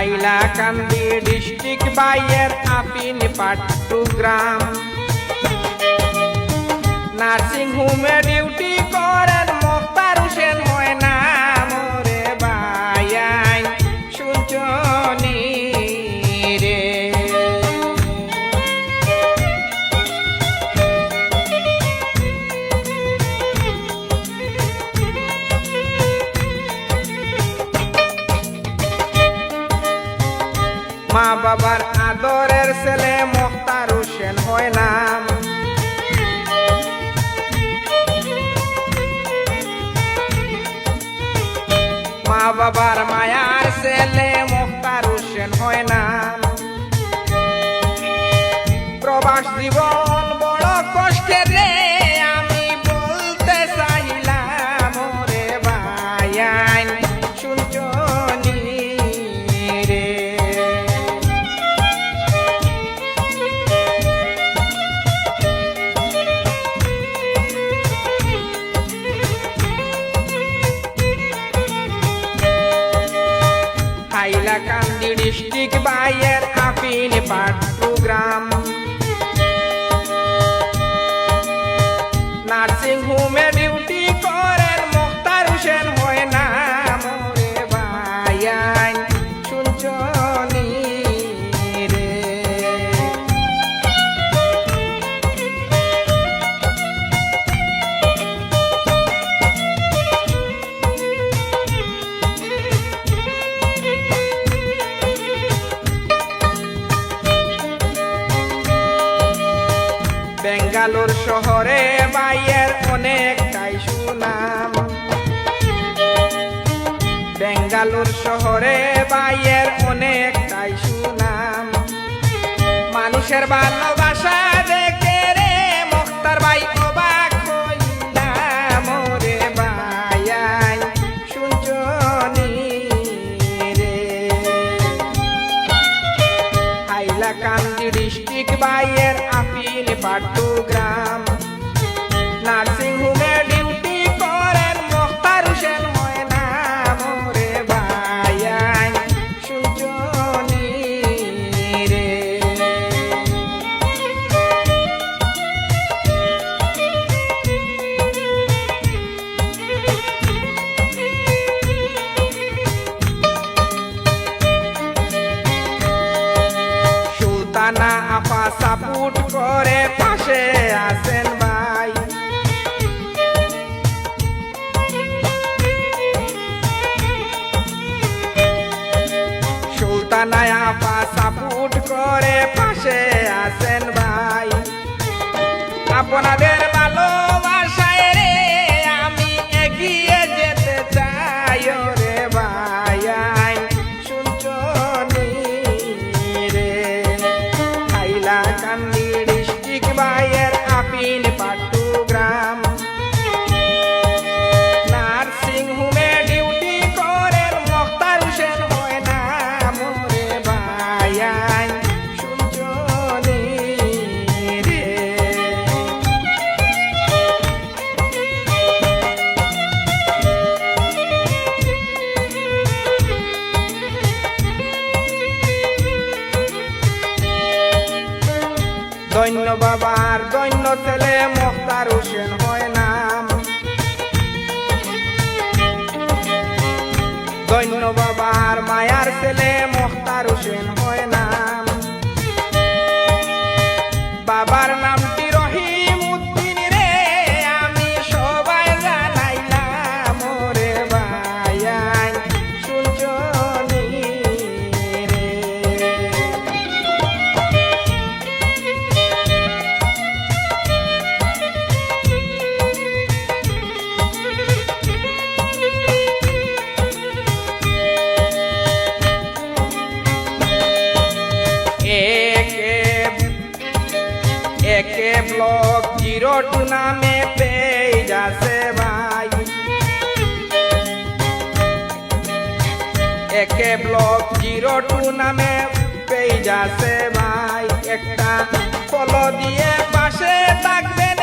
Hailakandi district বাইয়ের আপিন পাট্টুগ্রাম nursing হোমে duty করেন মা বাবার আদরের ছেলে মোক্তার হোসেন হয় নাম মা বাবার মায়ার ছেলে মোক্তার হোসেন হয় না প্রবাস জীবন হাইলাকান্দি ডিস্ট্রিক্ট বাইয়ের আপিন পাট্টুগ্রাম নার্সিং বেঙ্গালোর শহরে বাইয়ের অনেকটাই সুনাম। বেঙ্গালোর শহরে বাইয়ের অনেকটাই সুনাম। মানুষের ভালোবাসা দেখে রে মুক্তার ভাই অবাক হইলাম। রে বায়াই শুনছনি রে? হাইলাকান্দি ডিস্ট্রিক্ট বাইয়ের আপা সাপুট করে পাশে আছেন ভাই। সুলতানা আপা সাপুট করে পাশে আছেন ভাই। আপনাদের দৈন্য বাবার দৈন্য ছেলে মোক্তার হোসেন হয় নাম। দৈন্য বাবার মায়ার ছেলে মোক্তার হোসেন হয় নাম। বাবার নামটি একে ব্লক জিরো টু নামে পেয়ে যাচ্ছে ভাই। একে ব্লক জিরো টু নামে পেয়ে যাচ্ছে ভাই। একটা ফলো দিয়ে পাশে থাকবেন